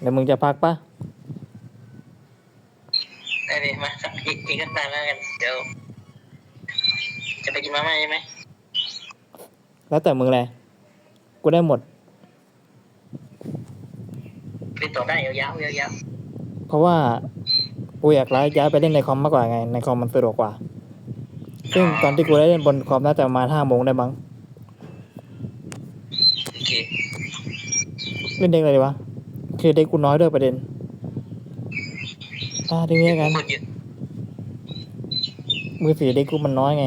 เดี๋ยวมึงจะพักปะได้เลยมาสักอีกอีกก็ตามแล้วกันเดี๋ยวจะไปกินมาม่าใช่ไหมแล้วแต่มึงแหละกูได้หมด ไปต่อได้ยาวๆยาวเพราะว่ากูอยากย้ายย้ายไปเล่นในคอมมากกว่าไง ในคอมมันสะดวกกว่าซึ่งตอนที่กูได้เล่นบนคอมน่าจะประมาณห้าโมงได้มั้งๆโอเคเล่นเด็กอะไรดีวะ คือเด็กกูน้อยด้วยประเด็นอ่าทีนี้กัน มือถือเด็กกูมันน้อยไง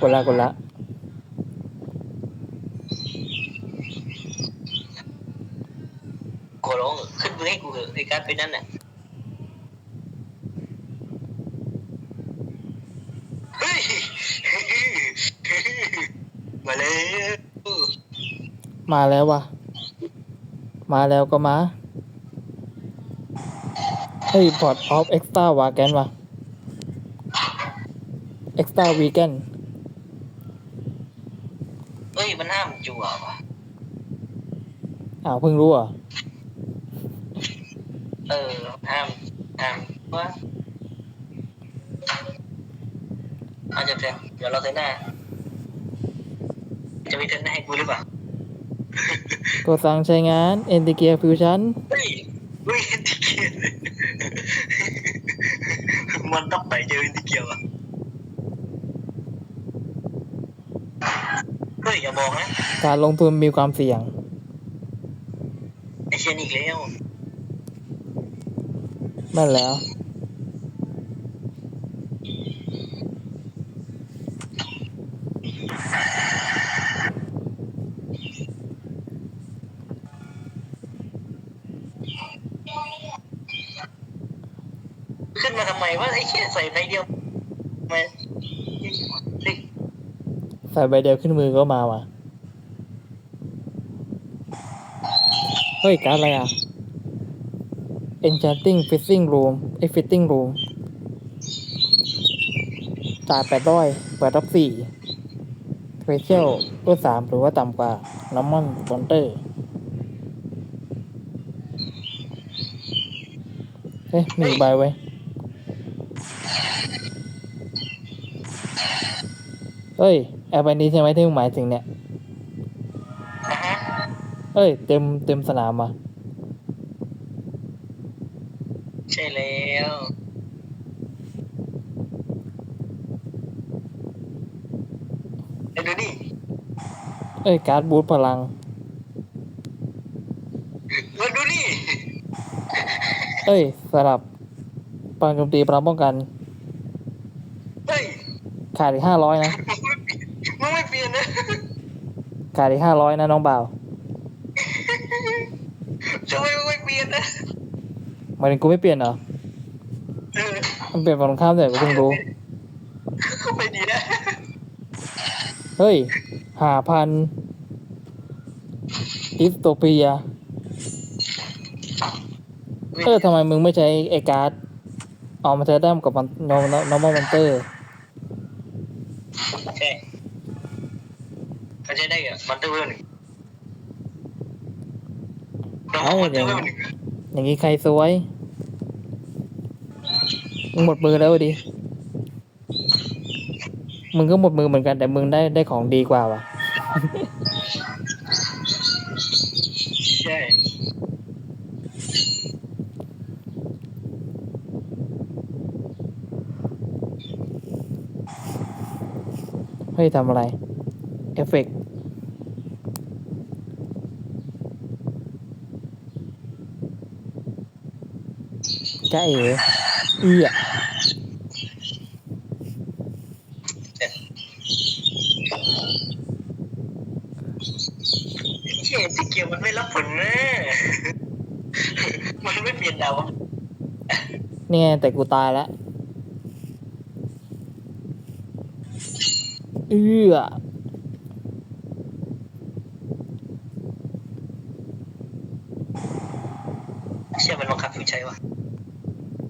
กดละกดละขอร้องขึ้นมือให้กูเถอะในการไปนั่นน่ะเฮ้ย มาเลย มาแล้ววะมาแล้วก็มาเฮ้ยพอร์ตออฟเอ็กซ์ต้าวาแกนวะเอ็กซ์ต้าวีแกนเฮ้ย มันห้ามจั่วว่ะอ้าวเพิ่งรู้เหรอะเออห้ามห้ามว่าอาจจะเถอะเดี๋ยวเราเทิร์นหน้าจะมีเทิร์นหน้าให้กูหรือเปล่า ตัวสั่งใช้งานเอนติเกียฟิวชั่นเฮ้ยเฮ้ยอินทิเกียร์มันต้องไปเจออินทิเกียร์อะเฮ้ยอย่าบอกนะการลงทุนมีความเสี่ยงไอเชนอีกแล้วนั่นแล้ว ขึ้นมาทำไมวะไอ้เชี่ยใส่ใบเดียวทำไมเฮ้ย ใส่ใบเดียวขึ้นมือก็มาว่ะ เฮ้ย การอะไรอะ Enchanting Fishing Room ไอ้ Fitting Room จ่ายแปดร้อยเปิดรับสี่เฟเชียลตัวสามหรือว่าต่ำกว่า น้ำมันบอนเตอร์ เฮ้ยมีใบไว้เฮ้ย แอร์ใบนี้ใช่ไหมที่มึงหมายถึงเนี่ย อะฮะเอ้ยเต็มเต็มสนามอะใช่แล้วเดี๋ยวดูดิเอ้ยการ์ดบูทพลังมาดูดิเอ้ยสลับปานโจมตีพลังป้องกัน เฮ้ย ขาดอีกห้าร้อยนะ มึงไม่เปลี่ยนนะ ขาดอีกห้าร้อยนะน้องบ่าวทำไมมึงไม่เปลี่ยนนะหมายถึงกูไม่เปลี่ยนเหรอเออมันเปลี่ยนฝั่งตรงข้ามแต่กูเพิ่งรู้ ไม่ดีนะเฮ้ยหาพันดิสโตเปีย เออทำไมมึงไม่ใช้ไอ้การ์ด เอามาใช้ได้กับมันนอร์นอร์มอลมันเตอร์ ใช่เขาใช้ได้เหรอมันเตอร์เวลหนึ่ง น้องมันเตอร์เวลหนึ่งอย่างนี้ใครสวยมึงหมดมือแล้วดิมึงก็หมดมือเหมือนกันแต่มึงได้ได้ของดีกว่าว่ะใช่เฮ้ยทำอะไร เอฟเฟกต์ จ้าเอ๋เอื้อเชี่ยที่เกียวมันไม่รับผลนะมันไม่เปลี่ยนดาวเนี่ยแต่กูตายแล้วเอื้อ เชี่ยมันบังคับผู้ใช้วะ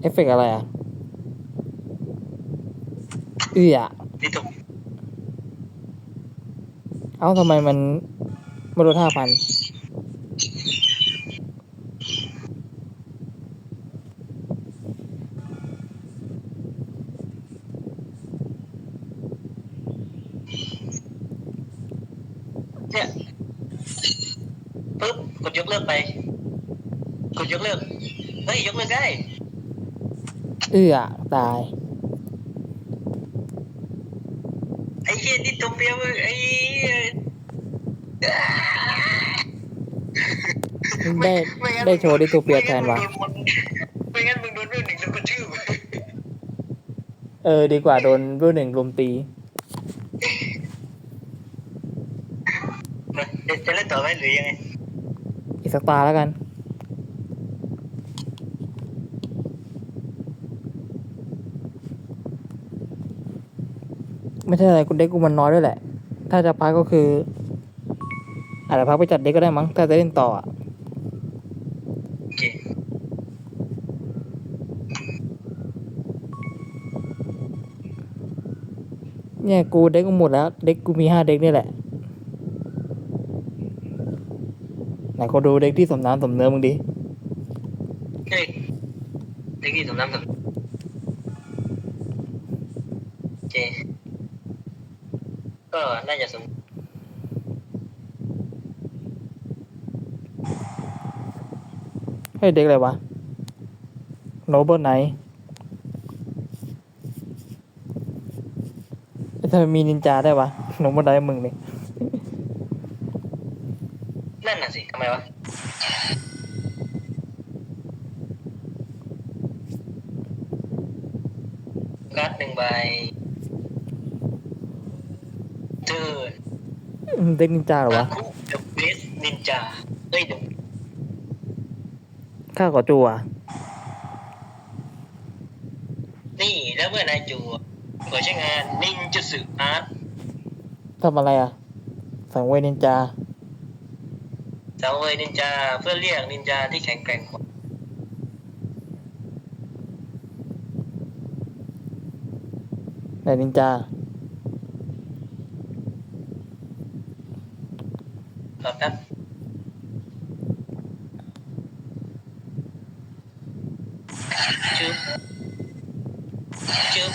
เอฟเฟกต์อะไรอะ เอื้อนี่ถูกเอ้าทำไมมันไม่ลดห้าพันเนี่ยปุ๊บกดยกเลิกไป กดยกเลิก เฮ้ย ยกเลิกได้ เอื้อตาย ไอ้เหี้ยนี่ตัวเปียวมึงไอ้ได้ได้โชว์ได้ตัวเปียแทนวะไม่งั้นมึงโดนเรื่องหนึ่งแล้วก็ชื่อเออ ดีกว่าโดนรุ่นหนึ่งรุมตีจะเล่นต่อไหมหรือยังไงอีกสักตาแล้วกัน ไม่ใช่อะไรกูเด็กกูมันน้อยด้วยแหละ ถ้าจะพักก็คือ อาจจะพักไปจัดเด็กก็ได้มั้ง ถ้าจะเล่นต่ออะโอเคเนี่ยกูเด็กกูหมดแล้ว เด็กกูมีห้าเด็กนี่แหละไหนเขาดูเด็กที่สมน้ำสมเนื้อมึงดิ เฮ้ยเด็กนี่สมน้ำสมโอเค ก็น่าจะสม เฮ้ยเด็กอะไรวะโนเบิลไนทำไมมีนินจาได้วะโนเบิลไนมึงนี่นั่นน่ะสิทำไมวะการ์ดหนึ่งใบเทิร์นเด็กนินจาเหรอวะ คุเดอะเบสนินจาเฮ้ยเดี๋ยว ข้าขอจัวนี่แล้วเมื่อนายจูเปิดใช้งานนินจสึอาร์ตทำอะไรอะ สังเวยนินจา สังเวยนินจาเพื่อเรียกนินจาที่แข็งแกร่งกว่าไหนนินจา ตอบครับจุ๊บจุ๊บ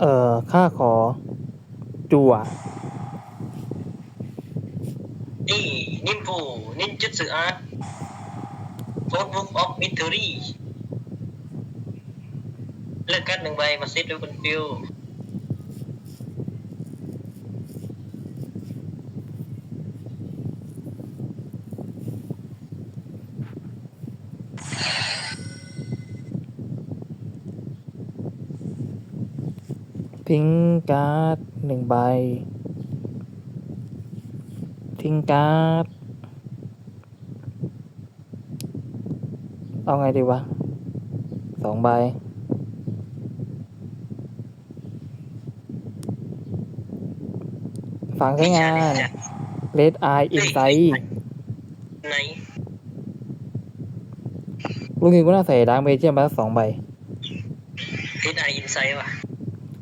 เอ่อ ข้าขอ จัวนี่นิมฟูนินจุดสืออาร์ตโฟร์บุ๊กออฟมิทเทอรี่เลือกการ์ดหนึ่งใบมาเซตไว้บนฟิล ทิ้งการ์ดหนึ่งใบ ทิ้งการ์ด เอาไงดีวะสองใบ ฝังใช้งาน Red Eye Insight ไหนลุงกินกูน่าใส่ดาร์กเมเจียมมาสักสองใบเลดไออินไซด์ว่ะ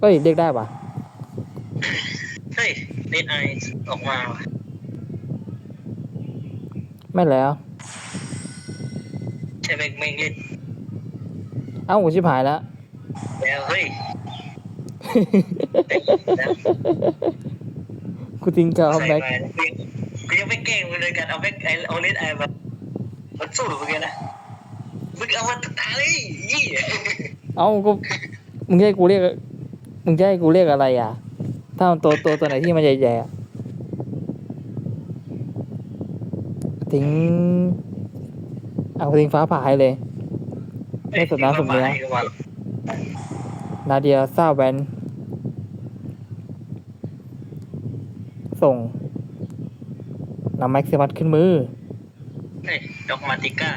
เอ้ยเรียกได้ปะเฮ้ยเลดไอออกมาว่ะไม่แล้ว ใช่ไหมไม่เล่นเอ้าชิบหายแล้ว แล้วเฮ้ยแล้วกูทิ้งกาวใส่แบ็คมากูยังไม่เก่งเลยการเอาแบ็คไอเอาเลดไอมามันสู้เหมือนกันนะมึงเอามาตายเลยยี่ เอ้าก็มึงจะให้กูเรียก มึงจะให้กูเรียกอะไรอะ ถ้ามันตัวตัวตัวไหนที่มันใหญ่ๆอะทิ้งเอาทิ้งฟ้าผ่าให้เลยไม่สนน้ำสนเนื้อนาเดียซาแวนส่งนำแม็กซิมัสขึ้นมือเฮ้ยดอกมาติก้า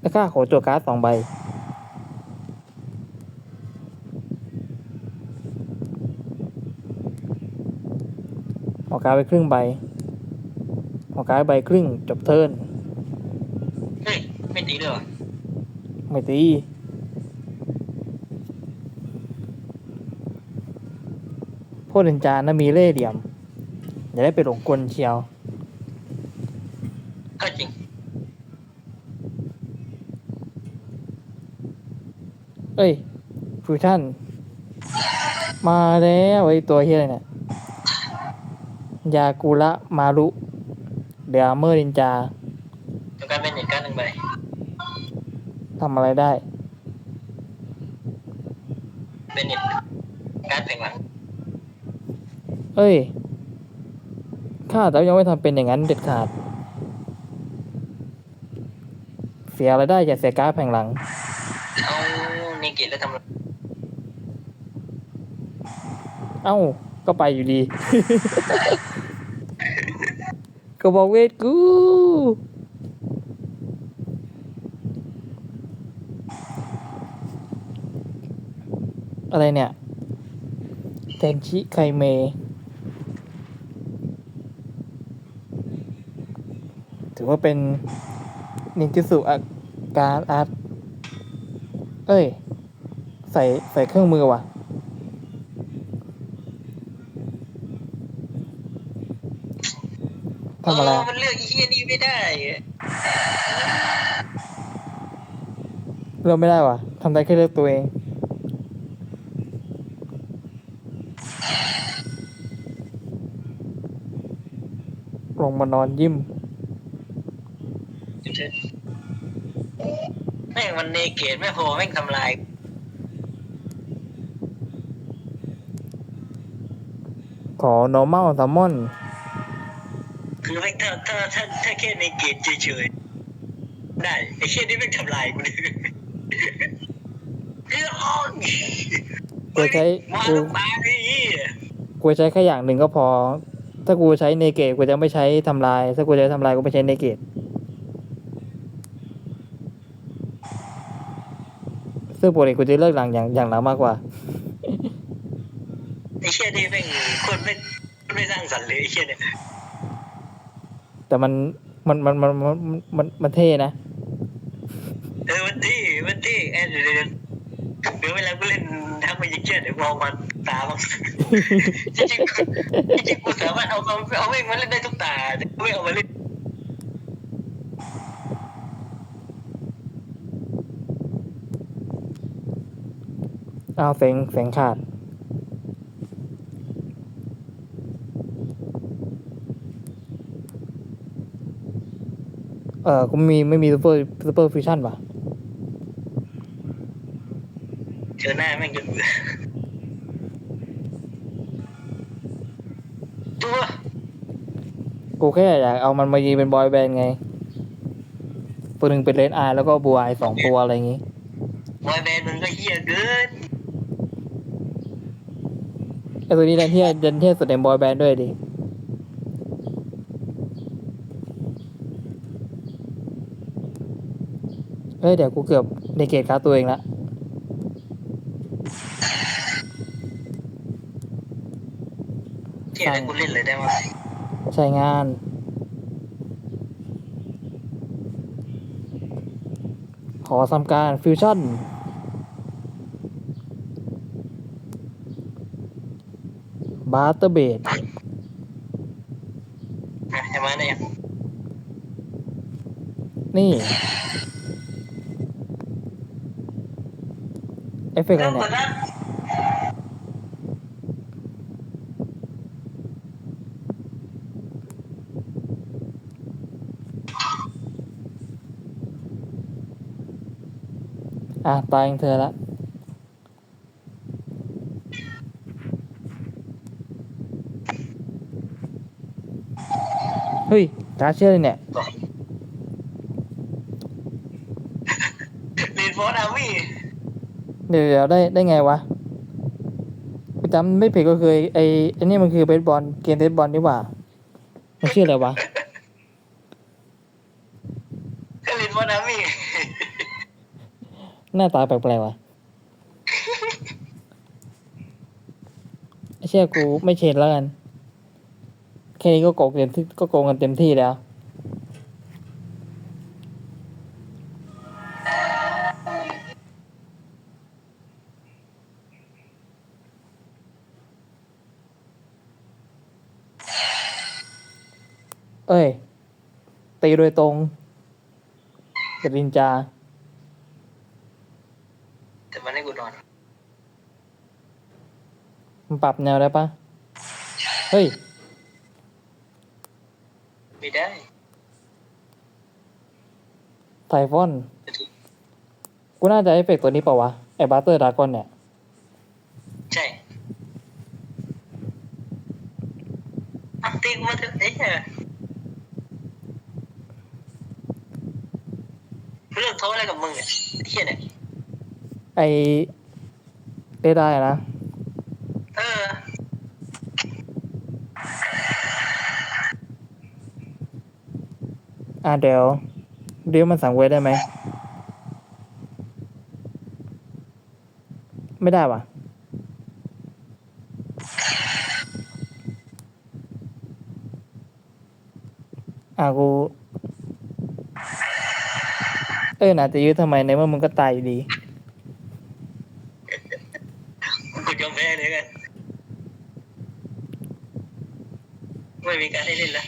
แล้วก็ขอจั่วการ์ดสองใบ อการไปครึ่งใบออกการใบครึ่งจบเทิร์นเฮ้ยไม่ตีเลยหรอไม่ตีพวกเดินจานนะมีเล่เหลี่ยม อย่าได้ไปหลงกลเชียว ก็จริงเอ้ยฟิวชั่น มาแล้วไอ้ตัวเฮียเนี่ย ยากูระมารุเดอเมอร์นินจาต้องการเป็นอีกการหนึ่งใบทำอะไรได้ เป็นอีกการแผงหลัง เอ้ย ข้าแต่ยังไม่ทำเป็นอย่างนั้นเด็ดขาด เสียอะไรได้อย่าเสียการ์ดแผงหลัง เอาเนกิแล้วทำอะไรเอ้า ก็ไปอยู่ดี ก็บอกเวทกู อะไรเนี่ยเทนชิไคเมถือว่าเป็นนินจิสุอาการอาร์ตเอ้ย ใส่ใส่เครื่องมือว่ะ ทำอะไรเมันเลือกไอ้เฮียนี่ไม่ได้อะเลือกไม่ได้ว่ะทำได้แค่เลือกตัวเอง ลงมานอนยิ้ม แม่งมันเนเกตไม่พอแม่งทำลายขอ normal salmon คือแม่งถ้าถ้าถ้าถ้าแค่เนเกตเฉยๆได้ไอ้เชี่ยนี่แม่งทำลายกูเลยเอ้ยกูใช้มากูลูกตาไอ้เหี้ยกูใช้แค่อย่างหนึ่งก็พอ ถ้ากูใช้เนเกตกูจะไม่ใช้ทำลาย ถ้ากูจะทำลายกูไม่ใช้เนเกตซึ่งปกติกูจะเลือกหลังอย่างอย่างหลังมากกว่าไอ้เชี่ยนี่แม่งคนไม่ไม่สร้างสรรค์เลยไอ้เชี่ยเนี่ย แต่มันมันมันมันมันมันมันเท่นะเออวันที่วันที่แอนเดี๋ยวเดี๋ยวเดี๋ยวเวลากูเล่นทั้งมายิงเชี่ยเดี๋ยวมองมันตาบ้างจริงๆกูจริงๆกูสามารถเอาเอาเอาแม่งมาเล่นได้ทุกตาแต่กูไม่เอามาเล่นเอาเสียงเสียงขาด เออกูมีไม่มีซูเปอร์ซูเปอร์ฟิวชั่นว่ะเจอหน้าแม่งจนเบื่อตัวกูแค่อยากเอามันมายีเป็นบอยแบนด์ไง ตัวหนึ่งเป็นเลนไอแล้วก็บัวไอสองตัวอะไรอย่างงี้ บอยแบนด์มึงก็เฮี้ยเกินไอตัวนี้ดันเทียดันเทียสุดในบอยแบนด์ด้วยดิ ฮ้ยเดี๋ยวกูเกือบในเกตการ์ดตัวเองละเที่ยอะไรกูเล่นเลยได้มั้ยใช้งาน ขอทำการฟิวชั่น บาร์เตอร์เบดอะจะมาได้ยังนี่ เอฟเฟกต์อะไรเริ่มเนี่ก่อยนนะอะตายของเธอละเฮ้ยการ์ดเชื่อเลยเนี่ยเรียนฟอร์ดอาร์มี่ เดี๋ยวเดี๋ยวได้ได้ไงวะกูจำไม่ผิดก็คือไอ้ไอ้นี่มันคือเบสบอลเกมเบสบอลนี่หว่า มันชื่ออะไรวะก็เรียนฟอร์ดอาร์มี่หน้าตาแปลกๆวะไอ้เชื่อกูไม่เชนแล้วกัน แค่นี้ก็โกงเต็มที่ก็โกงกันเต็มที่แล้ว ตีโดยตรงกับนินจา แต่มันให้กูนอนมันปรับแนวได้ปะเฮ้ย ไม่ได้ไทฟอน กูน่าจะเอฟเฟกต์ตัวนี้เปล่าวะ ไอ้บัตเตอร์ดากอนเนี่ย ใช่อัตีกูมาเถอะไอ้เหี้ย เรื่องโทษอะไรกับมึงเนี่ยไอ้เหี้ยเนี่ยไอ้ได้ได้นะ เออ อะเดี๋ยวเดี๋ยวมันสั่งเวทได้ไหม ไม่ได้วะอะกู เอ้ยนะจะยื้อทำไมในเมื่อมึงก็ตายอยู่ดี กูยอมแพ้เลยกัน ไม่มีการให้เล่นแล้ว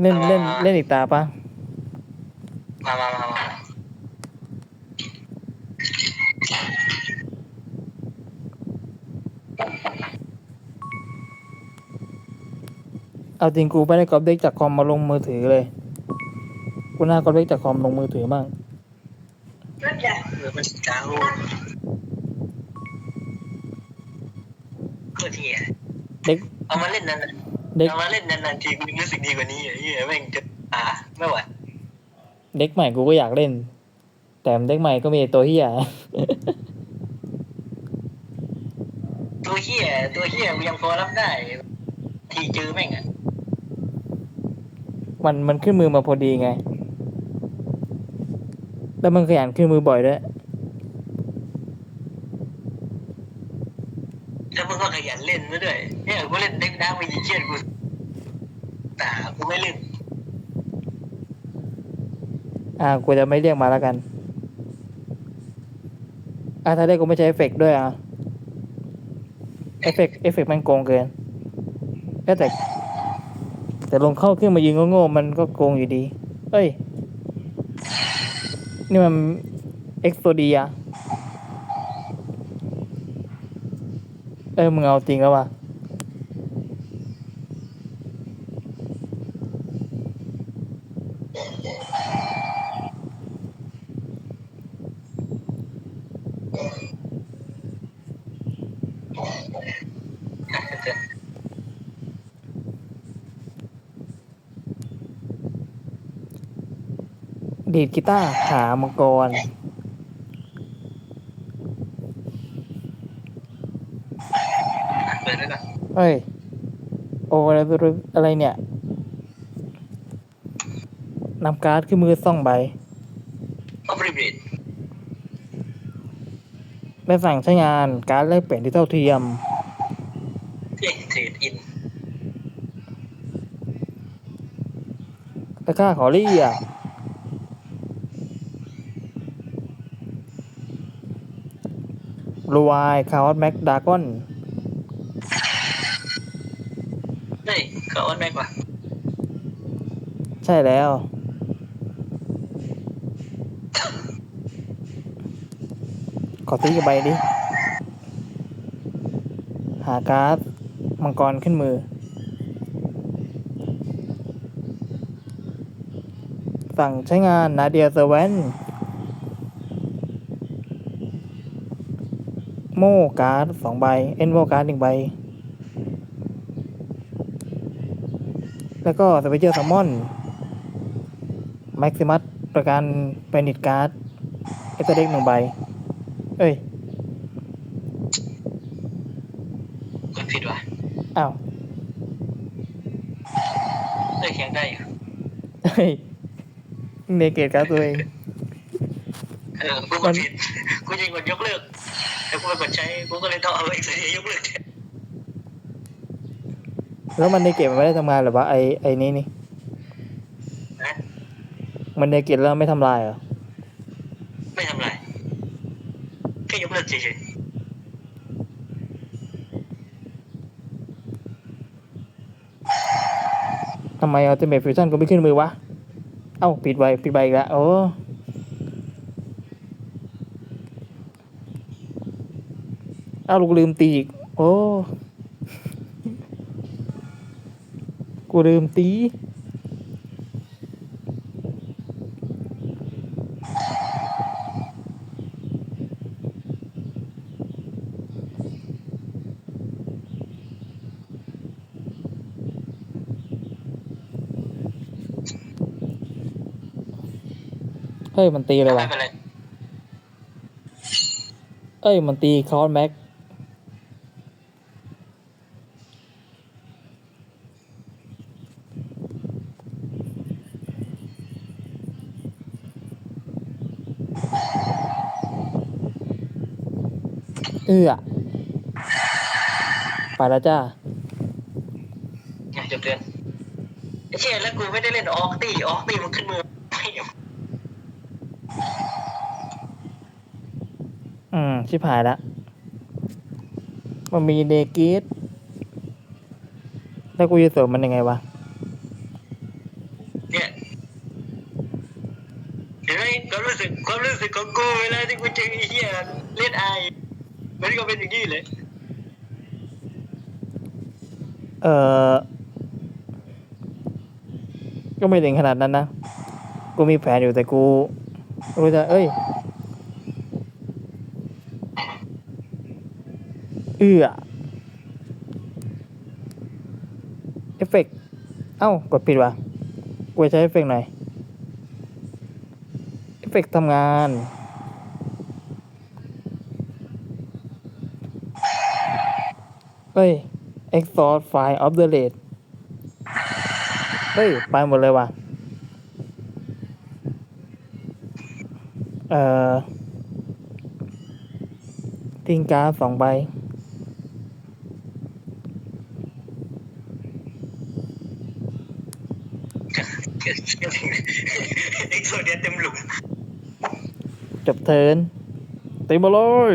เล่นเล่นเล่นอีกตาปะมามามามา เอาจริงกูไม่ได้กรอบเด็กจากคอมมาลงมือถือเลย กูน่ากรอบเด็กจากคอมลงมือถือบ้างนั่นแหละเออมันเจ้าก็ทีอะเด็กเอามาเล่นนั่นน่ะเด็กเอามาเล่นนานๆทีกูรู้สึกดีกว่านี้อะเหี้ยแม่งจะอ่าไม่ไหวเด็กใหม่กูก็อยากเล่น แต่เด็กใหม่ก็มีไอ้ตัวเฮียตัวเหี้ยตัวเหี้ยกูยังพอรับได้ ทีเจอแม่งอะ มันมันขึ้นมือมาพอดีไง แล้วมันขยันขึ้นมือบ่อยด้วยแล้วมึงก็ขยันเล่นซะด้วยเนี่ยกูเล่นเด็กน้ำไปยิงเชียนกูแต่กูไม่เล่นอ่ากูจะไม่เรียกมาแล้วกัน อ่าถ้าได้กูไม่ใช้เอฟเฟกต์ด้วยอะ เอฟเฟกต์เอฟเฟกต์มันโกงเกินเอ้ยแต่ แต่ลงเข้าเครื่องมายิงโง่ๆมันก็โกงอยู่ดี เอ้ย นี่มันเอ็กโซเดียเอ้ยมึงเอาจริงแล้ววะ ดีดกีตาร์หามังกร เปิดไว้ก่อนเฮ้ย โอ้อะไรอะไรเนี่ยนำการ์ดขึ้นมือซ่องใบ ออฟริบริดและสั่งใช้งานการ์ดแลกเปลี่ยนที่เท่าเทียม เอ๊ะเทรดอินและค่าขอเรียก รูวายคาร์ดแม็กดากอนเฮ้ยเขาออนแม็กว่ะใช่แล้ว ขอตีกับใบดิ หาการ์ดมังกรขึ้นมือ สั่งใช้งานนาเดียเซเวน โม่การ์ดสองใบ เอ็นโมการ์ดหนึ่งใบ แล้วก็สเปเชียลซัมมอนแม็กซิมัสประการเปนิดการ์ดเอ็กซ์เด็กหนึ่งใบ เอ้ยกดผิดว่ะอ้าวเอ้ยแข่งได้อยู่เฮ้ยเนเกตการ์ดตัวเอง เออกูกดผิดกูยิงกดยกเลิก แต่กูไม่กดใช้กูก็เลยต้องเอาเอ็กซ์เรย์ยกเลิกแล้วมันในเก็บมันไม่ได้ทำงานหรอวะไอไอนี่นี่มันในเก็บแล้วไม่ทำลายเหรอไม่ทำายแค่ยกเลิกเฉยทำไมอัลติเมทฟิวชั่นกูไม่ขึ้นมือวะ เอ้าปิดไวปิดไวอีกแล้วโอ้ เอ้าลูกลืมตีอีก โอ้ กูลืมตีเฮ้ย มันตีอะไรไม่วะเป็นไรเอ้ย มันตีคอร์สแม็ก อื้อไปแล้วจ้าอะจบเดือนไอ้เชี่ยแล้วกูไม่ได้เล่นออกตี้ออกตี้มันขึ้นมือไม่อืม ชิบหายละ มันมีเนกิสแล้วกูจะเสริมมันยังไงวะ เนี่ยเห็นไหมความรู้สึกความรู้สึกของกูเวลาที่กูเจอไอ้เหี้ยเล่นไอ มันก็เป็นอย่างนี้เลยเออก็ไม่ถึงขนาดนั้นนะ กูมีแผนอยู่แต่กู รู้จะเอ้ย เอื้อเอฟเฟกเอ้า กดผิดว่ะ กูใช้เอฟเฟกหน่อย เอฟเฟกทำงาน เฮ้ย exhaust file of the rate เฮ้ย ไปหมดเลยว่ะ เอ่อทิ้งการ์ดสองใบเอ็กโซเดียเต็มหลุมจบเทิร์นตีมาเลย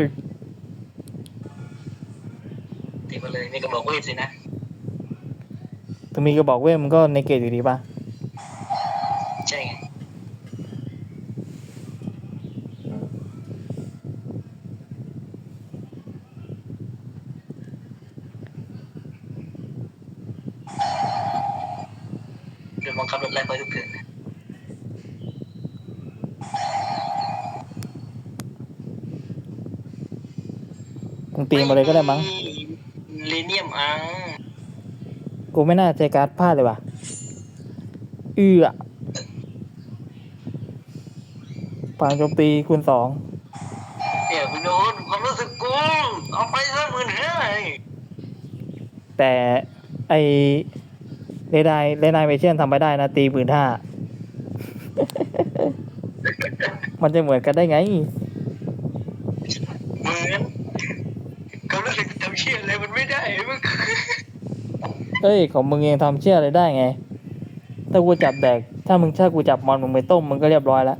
ถึงมีกระบอกเว้ยมันก็ในเกตอยู่ดีป่ะ ใช่ไงเดี๋ยวบังคับรถไล่ไปทุกเดือนมึงตีมาเลยก็ได้มั้งเลเนียมอัง กูไม่น่าใจการ์ดพลาดเลยว่ะ เอื้อปางโจมตีคูณสองเดี๋ยวคุณโดนความรู้สึกกูเอาไปสักหมื่นห้าแต่ไอเรไดเรไดเมเชียนทำไปได้นะ ตีหมื่นห้า มันจะเหมือนกันได้ไง เหมือนความรู้สึกทำเชี่ยอะไรมันไม่ได้มัน เอ้ยของมึงเองทำเชื่ออะไรได้ไง ถ้ากูจับแดก ถ้ามึงถ้ากูจับมอนมึงไปต้มมึงก็เรียบร้อยแล้ว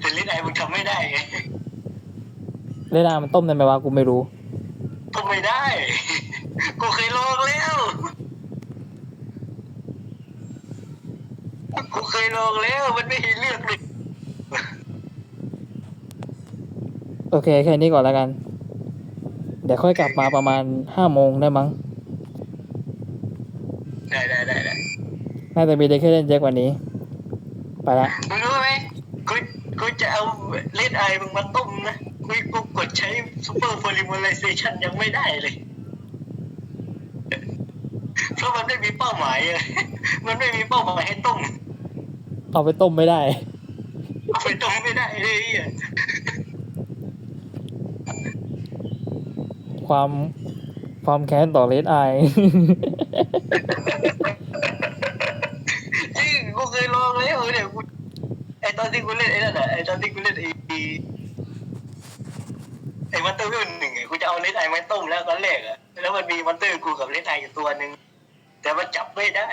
แต่ลิ้นไอ้มึงทำไม่ได้ไงเรไดมันต้มได้ไหมวะกูไม่รู้ ทำไม่ได้ กูเคยลองแล้ว กูเคยลองแล้วมันไม่เห็นเลือกเลย โอเคแค่นี้ก่อนแล้วกันเดี๋ยวค่อยกลับมาประมาณห้าโมงได้มั้ง ได้ได้ได้ได้น่าจะมีได้แค่เล่นเยอะกว่านี้ ไปละมึงรู้ไหมกูกูจะเอาเล่นไอมึงมาต้มนะกูกูกดใช้ซูเปอร์โพลิมอไรเซชันยังไม่ได้เลย เพราะมันไม่มีเป้าหมายอะมันไม่มีเป้าหมายให้ต้มเอาไปต้มไม่ได้ เอาไปต้มไม่ได้เลยอะ ความความแค้นต่อเลดไอ จริงกูเคยลองแล้วเนี่ยกูไอตอนที่กูเล่นไอ้นั่นอะไอตอนที่กูเล่นไอไอมันเตอร์รุ่นหนึ่งอะกูจะเอาเลนไอมาต้มแล้วตอนแรกอะแล้วมันมีมันเตอร์กูกับเลนไออยู่ตัวหนึ่งแต่มันจับไม่ได้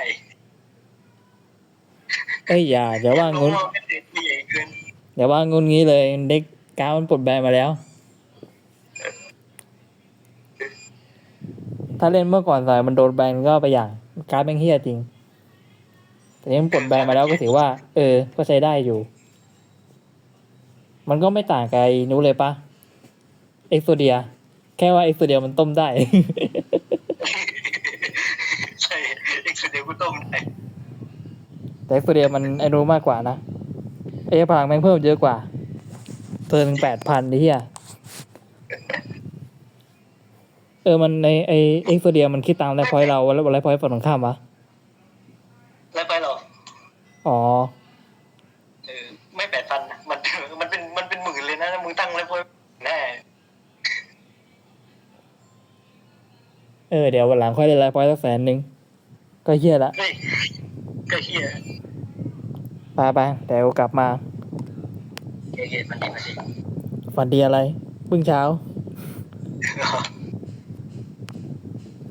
เอ้ยอย่าอย่าว่างุนเพระเป็นเด็กใหญ่เกินอย่าว่างุนงี้เลยเด็กก้าวมันปลดแบนมาแล้ว ถ้าเล่นเมื่อก่อนสายมันโดนแบนก็ไปอย่างการ์ดแม่งเฮี้ยจริง แต่นี่มันปลดแบนมาแล้วก็ถือว่า เออ ก็ใช้ได้อยู่ มันก็ไม่ต่างกับไอ้นู้นเลยปะเอ็กโซเดีย แค่ว่าเอ็กโซเดียมันต้มได้ ใช่อีกสุดเดียวกูต้มได้แต่เอ็กโซเดียมันไอ้นู้นมากกว่านะไอ้พลังแม่งเพิ่มเยอะกว่าเพิ่มแปดพันนี่เฮียเออมันในไอเอ็กโซเดียมันคิดตามไลฟ์พอยต์เราแล้วไลฟ์พอยต์ฝั่งตรงข้ามวะแล้วไปหรออ๋อเออไม่แปดพันนะมันมันเป็นมันเป็นหมื่นเลยนะมึงตั้งเลยพอแน่เออเดี๋ยววันหลังค่อยได้ไลฟ์พอยต์สักแสนหนึ่งก็เฮี้ยละเฮ้ยก็เฮียไปไปเดี๋ยวกลับมาเฮียเฮียมันดีมันดีฝันดีอะไรเพิ่งเช้าเ